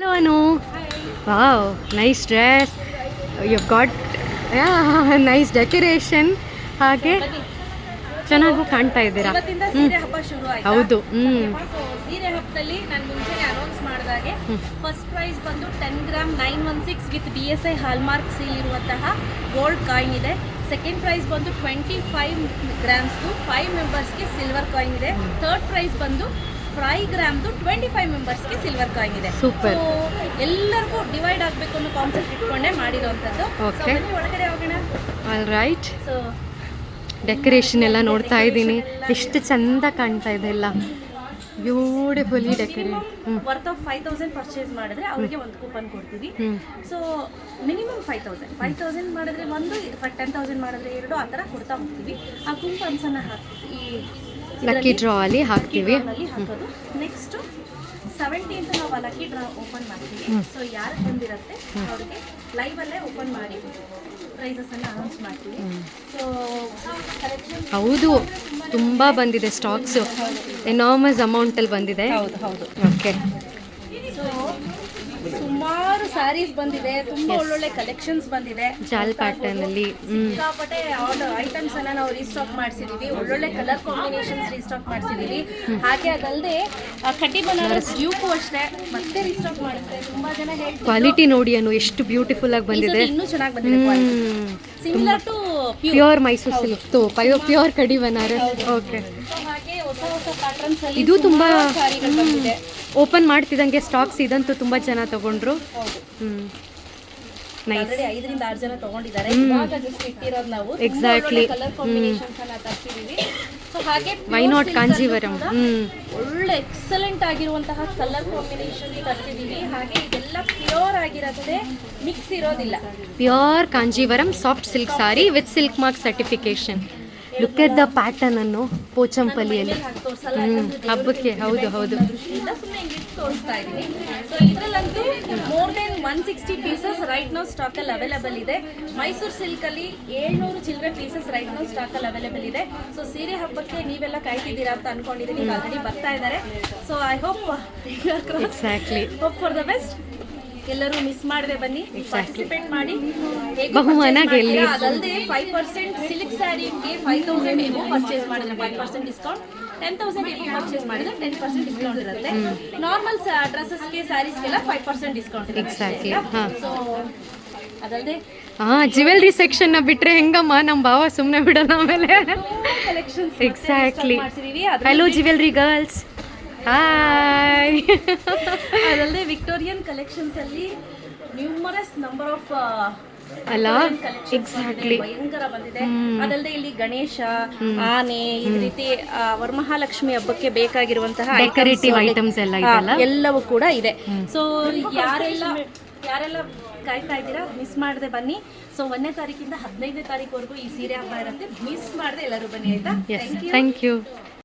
Hello, Anu. Wow, nice dress. You've got yeah, nice decoration. ಹಾಗೆ ಚೆನ್ನಾಗೂ ಕಾಣ್ತಾ ಇದ್ದೀರಾ? ಹೌದು ಸೀರೆ ಹಬ್ಬದಲ್ಲಿ ನಾನು ಮುಂಚೆನೆ ಅನೌನ್ಸ್ ಮಾಡಿದಾಗೆ ಫಸ್ಟ್ ಪ್ರೈಸ್ ಬಂದು ten gram nine one six with B S I hallmark seal ಇರುವಂತಹ ಗೋಲ್ಡ್ ಕಾಯಿನ್ ಇದೆ. ಸೆಕೆಂಡ್ ಪ್ರೈಸ್ ಬಂದು ಟ್ವೆಂಟಿ ಫೈವ್ ಗ್ರಾಮ್ಸ್ದು ಫೈವ್ ಮೆಂಬರ್ಸ್ಗೆ ಸಿಲ್ವರ್ ಕಾಯಿನ್ ಇದೆ. ಥರ್ಡ್ ಪ್ರೈಸ್ ಬಂದು ಫೈವ್ ಗ್ರಾಮ್ದು ಟ್ವೆಂಟಿ ಫೈವ್ ಮೆಂಬರ್ಸ್ಗೆ ಸಿಲ್ವರ್ ಕಾಯಿನ್ ಇದೆ. ಸೂಪರ್ ಎಲ್ಲರಿಗೂ ಡಿವೈಡ್ ಆಗಬೇಕು ಅನ್ನೋ ಕಾನ್ಸೆಪ್ಟ್ ಇಟ್ಕೊಂಡೇ ಮಾಡಿರೋವಂಥದ್ದು ಓಕೆ ಒಳಗಡೆ ಹೋಗೋಣ. ಆಲ್ ರೈಟ್ ಸೊ ಡೆಕೋರೇಷನ್ ಎಲ್ಲ ನೋಡ್ತಾ ಇದ್ದೀನಿ. ಎಷ್ಟು ಚಂದ ಕಾಣ್ತಾ ಇದೆ ಎಲ್ಲ. Beautifully decorate worth of five thousand purchase ಮಾಡಿದ್ರೆ ಅವರಿಗೆ ಒಂದು ಕೂಪನ್ ಕೊಡ್ತೀವಿ. So minimum five thousand five thousand ಮಾಡಿದ್ರೆ ಒಂದು ಟೆನ್ ತೌಸಂಡ್ ಮಾಡಿದ್ರೆ ಎರಡು ಆ ಥರ ಕೊಡ್ತಾ ಹೋಗ್ತೀವಿ. ಆ ಕೂಪನ್ಸನ್ನು ಹಾಕ್ತೀವಿ ಈ ಲಕ್ಕಿ ಡ್ರಾ ಅಲ್ಲಿ ಹಾಕ್ತೀವಿ. ನೆಕ್ಸ್ಟ್ ಸೆವೆಂಟೀನ್ತ್ ನಾವು ಲಕ್ಕಿ ಡ್ರಾ ಓಪನ್ ಮಾಡ್ತೀವಿ. ಸೊ ಯಾರು ಬಂದಿರುತ್ತೆ ಅವ್ರಿಗೆ ಲೈವಲ್ಲೇ ಓಪನ್ ಮಾಡಿ ಪ್ರೈಸಸನ್ನು ಅನೌನ್ಸ್ ಮಾಡ್ತೀವಿ. ಸೊ ಹೌದು. ತುಂಬ ಬಂದಿದೆ ಸ್ಟಾಕ್ಸು ಎನಾಮಸ್ ಅಮೌಂಟಲ್ಲಿ ಬಂದಿದೆ. ಹೌದು ಹೌದು. ಓಕೆ ಸ್ಯಾರೀಸ್ ಬಂದಿದೆ ತುಂಬಾ ಒಳ್ಳೊಳ್ಳೆ ಕಲೆಕ್ಷನ್ಸ್ ಬಂದಿದೆ. ಜಾಲ್ ಪ್ಯಾಟರ್ನ್ ಅಲ್ಲಿ ಸಿಕ್ಕಾಪಟ್ಟೆ ಆರ್ಡರ್ ಐಟಮ್ಸ್ ಅನ್ನ ನಾವು ರೀಸ್ಟಾಕ್ ಮಾಡಿಸಿದೀವಿ. ಒಳ್ಳೊಳ್ಳೆ ಕಲರ್ ಕಾಂಬಿನೇಷನ್ಸ್ ರೀಸ್ಟಾಕ್ ಮಾಡಿಸಿದೀವಿ. ಹಾಗೆ ಅದಲ್ಲದೆ ಕಟ್ಟಿ ಬನಾರಸ್ ಡ್ಯೂಕು ಅಷ್ಟೇ. ಮತ್ತೆ ರೀಸ್ಟಾಕ್ ಮಾಡುತ್ತೆ. ತುಂಬಾ ಜನ ಹೇಳ್ತಾರೆ ಕ್ವಾಲಿಟಿ ನೋಡಿ ಅನ್ನು ಎಷ್ಟು ಬ್ಯೂಟಿಫುಲ್ ಆಗಿ ಬಂದಿದೆ. ಇನ್ನೂ ಚೆನ್ನಾಗಿ ಬಂದಿದೆ similar to pure Mysore silk to pure ಕಡಿ ಬನಾರಸ್. ಓಕೆ ಹಾಗೆ ಹೊಸ ಹೊಸ ಪ್ಯಾಟರ್ನ್ಸ್ ಅಲ್ಲಿ ಇದು ತುಂಬಾ ಸಾರಿಗಳು ಬಂದಿದೆ. ಓಪನ್ ಮಾಡ್ತಿದ್ದಂಗೆ ಸ್ಟಾಕ್ಸ್ ಇದಂತೂ ತುಂಬ ಜನ ತಗೊಂಡ್ರು. ಹ್ಞೂ ನೈಸ್ ಆಲ್ರೆಡಿ ಐದರಿಂದ ಆರು ಜನ ತಗೊಂಡಿದ್ದಾರೆ. ಇವಾಗ ಜಸ್ಟ್ ಇಟ್ಟಿರೋದು ನಾವು. Exactly. ಕಲರ್ ಕಾಂಬಿನೇಷನ್ಸ್ ಅನ್ನ ತರ್ಸಿದೀವಿ. ಸೊ ಹಾಗೆ ವೈ ನಾಟ್ ಕಾಂಜೀವರಂ ಒಳ್ಳೆ ಎಕ್ಸಲೆಂಟ್ ಆಗಿರುವಂತಹ ಕಲರ್ ಕಾಂಬಿನೇಷನ್ ತರ್ಸಿದೀವಿ. ಹಾಗೆ ಇದೆಲ್ಲ ಪ್ಯೂರ್ ಆಗಿರುತ್ತೆ ಮಿಕ್ಸ್ ಇರೋದಿಲ್ಲ. Pure Kanjeevaram soft silk sari with silk mark certification look at the pattern ಅನ್ನು ಪೋಚಂಪಲ್ಲಿಯಲ್ಲಿ. ಹಬ್ಬಕ್ಕೆ, ಹೌದು, ಹೌದು. ಇದರಲ್ಲಂತೂ more than one sixty pieces right now stock ಅಲ್ಲಿ ಅವೈಲೇಬಲ್ ಇದೆ. ಮೈಸೂರು ಸಿಲ್ಕಲ್ಲಿ ಏಳ್ನೂರು children pieces right now stock ಅಲ್ಲಿ ಅವೈಲೇಬಲ್ ಇದೆ. ಸೊ ಸೀರೆ ಹಬ್ಬಕ್ಕೆ ನೀವೆಲ್ಲ ಕಾಯ್ತಿದ್ದೀರಾ ಅಂತ ಅನ್ಕೊಂಡಿದ್ದೀನಿ. ಆಲ್ರೆಡಿ ಬರ್ತಾ ಇದ್ದಾರೆ. So I hope exactly hope for the best ಎಲ್ಲರೂ ಮಿಸ್ ಮಾಡದೆ ಬನ್ನಿ ಪಾರ್ಟಿಸಿಪೇಟ್ ಮಾಡಿ. ಬಹುಮಾನ ಗೆಲ್ಲಿ. ಅದಲ್ಲದೆ ಫೈವ್ ಪರ್ಸೆಂಟ್ ಸಿಲ್ಕ್ ಸ್ಯಾರಿಗೆ ಫೈವ್ ತೌಸಂಡ್ ನೀವು ಪರ್ಚೇಸ್ ಮಾಡಿದ್ರೆ five percent discount ten thousand purchase ಮಾಡಿದ್ರೆ ಟೆನ್ ಪರ್ಸೆಂಟ್ ಡಿಸ್ಕೌಂಟ್ ಇರುತ್ತೆ. ನಾರ್ಮಲ್ ಡ್ರೆಸ್ಸಸ್ಗೆ ಸ್ಯಾರೀಸ್ಗೆಲ್ಲ ಫೈವ್ ಪರ್ಸೆಂಟ್ ಡಿಸ್ಕೌಂಟ್ ಎಕ್ಸಾಕ್ಟ್ಲಿ ಹಾ. ಸೊ ಅದಲ್ಲದೆ ಹಾ ಜ್ಯುವೆಲ್ರಿ ಸೆಕ್ಷನ್ನ ಬಿಟ್ರೆ ಹೆಂಗಮ್ಮ? ನಮ್ಮ ಭಾವ ಸುಮ್ಮನೆ ಬಿಡೋಣ ಆಮೇಲೆ. Exactly hello jewellery girls hi ಅದಲ್ಲದೆ ವಿಕ್ಟೋರಿಯನ್ ಕಲೆಕ್ಷನ್ಸ್ ಅಲ್ಲಿ ನ್ಯೂಮರಸ್ ನಂಬರ್ ಆಫ್ ಅಲ್ಲ? ಎಕ್ಸಾಕ್ಟ್ಲಿ ಭಯಂಕರ ಬಂದಿದೆ. ಅದಲ್ಲದೆ ಇಲ್ಲಿ ಗಣೇಶ ಆನೆ ಈ ರೀತಿ ವರಮಹಾಲಕ್ಷ್ಮಿ ಹಬ್ಬಕ್ಕೆ ಬೇಕಾಗಿರುವಂತಹ ಡೆಕೋರೇಟಿವ್ ಐಟಮ್ಸ್ ಎಲ್ಲ ಇದೆಲ್ಲ? ಎಲ್ಲವೂ ಕೂಡ ಇದೆ. ಸೊ ಯಾರೆಲ್ಲ ಯಾರೆಲ್ಲ ಕಾಯ್ತಾ ಇದ್ದೀರಾ ಮಿಸ್ ಮಾಡದೆ ಬನ್ನಿ. ಸೊ ಒಂದನೇ ತಾರೀಕಿಂದ ಹದಿನೈದನೇ ತಾರೀಕುವರೆಗೂ ಈ ಸೀರೆ ಹಬ್ಬ ಇರುತ್ತೆ. ಮಿಸ್ ಮಾಡದೆ ಎಲ್ಲರೂ ಬನ್ನಿ ಆಯ್ತಾ? Thank you